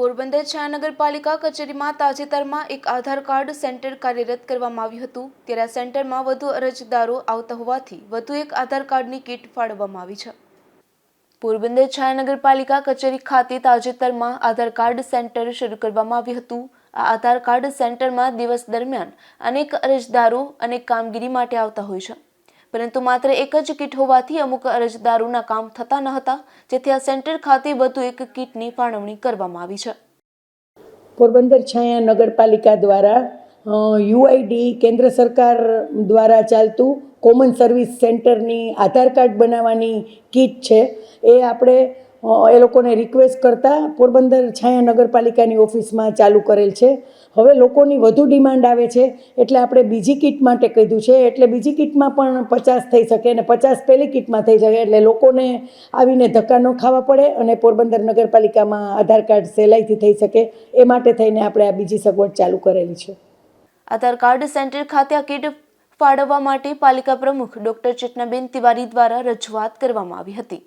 પોરબંદર નગરપાલિકા કચેરીમાં તાજેતરમાં એક આધાર કાર્ડ સેન્ટર કાર્યરત કરવામાં આવ્યું હતું. ત્યારે આ સેન્ટરમાં વધુ અરજદારો આવતા હોવાથી વધુ એક આધાર કાર્ડની કીટ ફાળવવામાં આવી છે. પોરબંદર મહાનગરપાલિકા કચેરી ખાતે તાજેતરમાં આધાર કાર્ડ સેન્ટર શરૂ કરવામાં આવ્યું હતું. આ આધાર કાર્ડ સેન્ટરમાં દિવસ દરમિયાન અનેક અરજદારો અનેક કામગીરી માટે આવતા હોય છે. પરંતુ માત્ર એક જ કીટ હોવાથી અમુક અરજદારોના કામ થતા ન હતા, જેથી આ સેન્ટર ખાતે વધુ એક કીટની ફાળવણી કરવામાં આવી છે. પોરબંદર છાયા નગરપાલિકા દ્વારા યુઆઈડી કેન્દ્ર સરકાર દ્વારા ચાલતું કોમન સર્વિસ સેન્ટરની આધાર કાર્ડ બનાવવાની કીટ છે. એ આપણે એ લોકોને રિક્વેસ્ટ કરતાં પોરબંદર છાયા નગરપાલિકાની ઓફિસમાં ચાલુ કરેલ છે. હવે લોકોની વધુ ડિમાન્ડ આવે છે, એટલે આપણે બીજી કિટ માટે કીધું છે, એટલે બીજી કિટમાં પણ પચાસ થઈ શકે અને પચાસ પહેલી કિટમાં થઈ શકે, એટલે લોકોને આવીને ધક્કા ન ખાવા પડે અને પોરબંદર નગરપાલિકામાં આધાર કાર્ડ સહેલાઈથી થઈ શકે, એ માટે થઈને આપણે આ બીજી સગવડ ચાલુ કરેલી છે. આધાર કાર્ડ સેન્ટર ખાતે આ કિટ ફાળવવા માટે પાલિકા પ્રમુખ ડોક્ટર ચેતનાબેન તિવારી દ્વારા રજૂઆત કરવામાં આવી હતી.